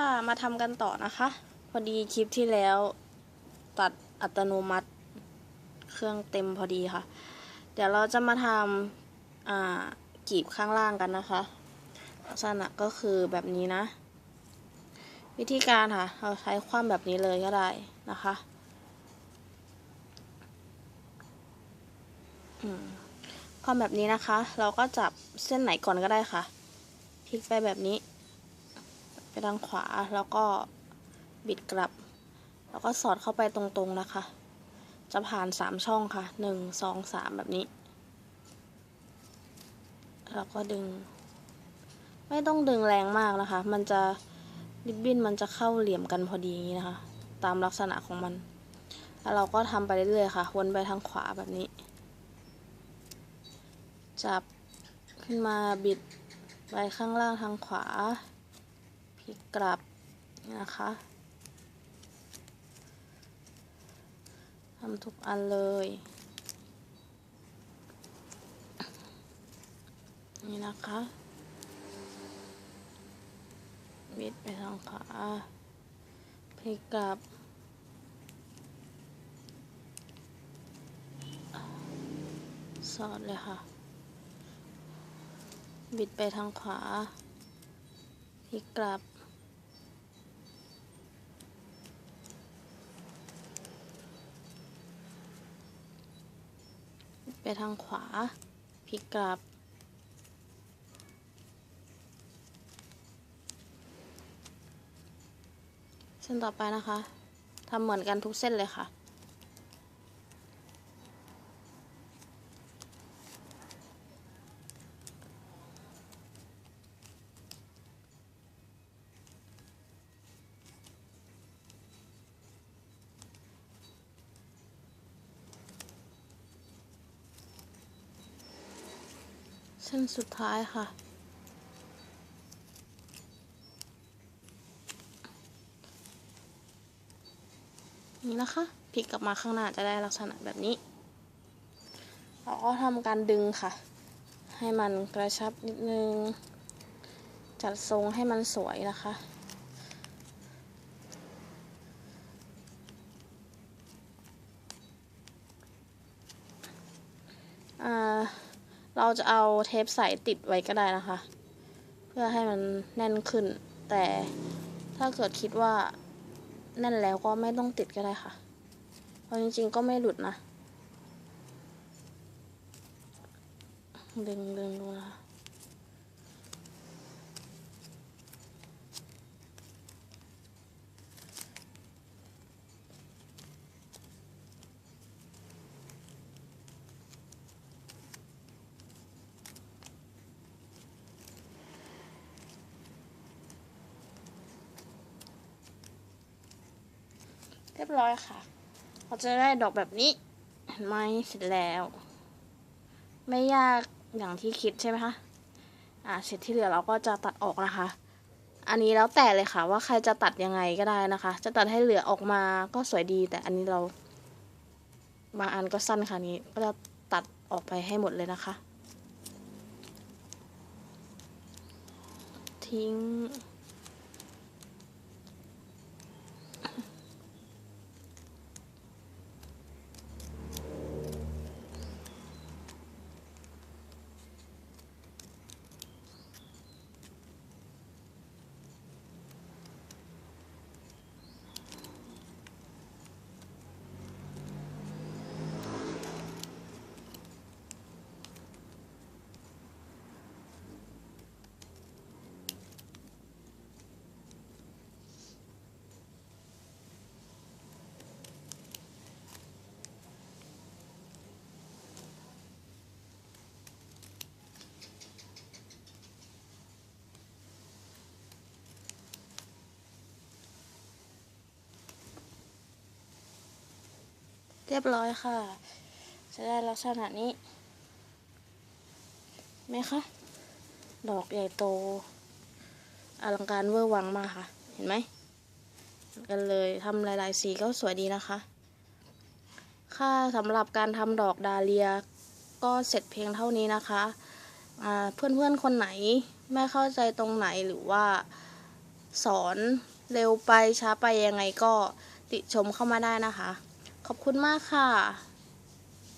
ค่ะ มาทำกันต่อนะคะ พอดีคลิปที่แล้ว ตัดอัตโนมัติเครื่องเต็มพอดีค่ะ เดี๋ยวเราจะมาทำกีบข้างล่างกันนะคะ ลักษณะก็คือแบบนี้นะ วิธีการค่ะ เราใช้คว่ำแบบนี้เลยก็ได้นะคะคว่ำแบบนี้นะคะ เราก็จับเส้นไหนก่อนก็ได้ค่ะพลิกไปแบบนี้ ไปทางขวาแล้วก็บิดกลับ แล้วก็สอดเข้าไปตรงๆนะคะ จะผ่านสามช่องค่ะหนึ่งสองสามแบบนี้แล้วก็ดึง ไม่ต้องดึงแรงมากนะคะ มันจะริบบิ้นมันจะเข้าเหลี่ยมกันพอดีอย่างนี้นะคะ ตามลักษณะของมัน แล้วเราก็ทำไปเรื่อยๆค่ะวนไปทางขวาแบบนี้ จับขึ้นมาบิดไปข้างล่างทางขวา ลิกกลับนี่นะคะทำทุกอันเลย นี่นะคะบิดไปทางขวาพลิกกลับสอดเลยค่ะ บิดไปทางขวาพลิกกลับ ไปทางขวาพลิกกลับ เส้นต่อไปนะคะทำเหมือนกันทุกเส้นเลยค่ะ เส้นสุดท้ายค่ะ นี่นะคะพลิกกลับมาข้างหน้าจะได้ลักษณะแบบนี้ เราก็ทำการดึงค่ะ ให้มันกระชับนิดนึง จัดทรงให้มันสวยนะคะ อ่า เราจะเอาเทปใสติดไว้ก็ได้นะคะ เพื่อให้มันแน่นขึ้น แต่ถ้าเกิดคิดว่าแน่นแล้วก็ไม่ต้องติดก็ได้ค่ะ เพราะจริงๆก็ไม่หลุดนะ ดึงดึงดูนะคะ เรียบร้อยค่ะ เราจะได้ดอกแบบนี้เห็นไหมเสร็จแล้ว ไม่ยากอย่างที่คิดใช่ไหมคะ อ่าเสร็จที่เหลือเราก็จะตัดออกนะคะ อันนี้แล้วแต่เลยค่ะ ว่าใครจะตัดยังไงก็ได้นะคะ จะตัดให้เหลือออกมาก็สวยดี แต่อันนี้เรา บางอันก็สั้นค่ะนี้ ก็จะตัดออกไปให้หมดเลยนะคะ ทิ้ง เรียบร้อยค่ะ จะได้ลักษณะนี้ไหมคะ ดอกใหญ่โต อลังการเวอร์วังมากค่ะ เห็นไหมกันเลยทำหลาย ๆ สีก็สวยดีนะคะ ค่าสำหรับการทำดอกดาเลียก็เสร็จเพียงเท่านี้นะคะเพื่อน ๆ คนไหนไม่เข้าใจตรงไหนหรือว่า สอนเร็วไปช้าไปยังไงก็ติชมเข้ามาได้นะคะ ขอบคุณมากค่ะ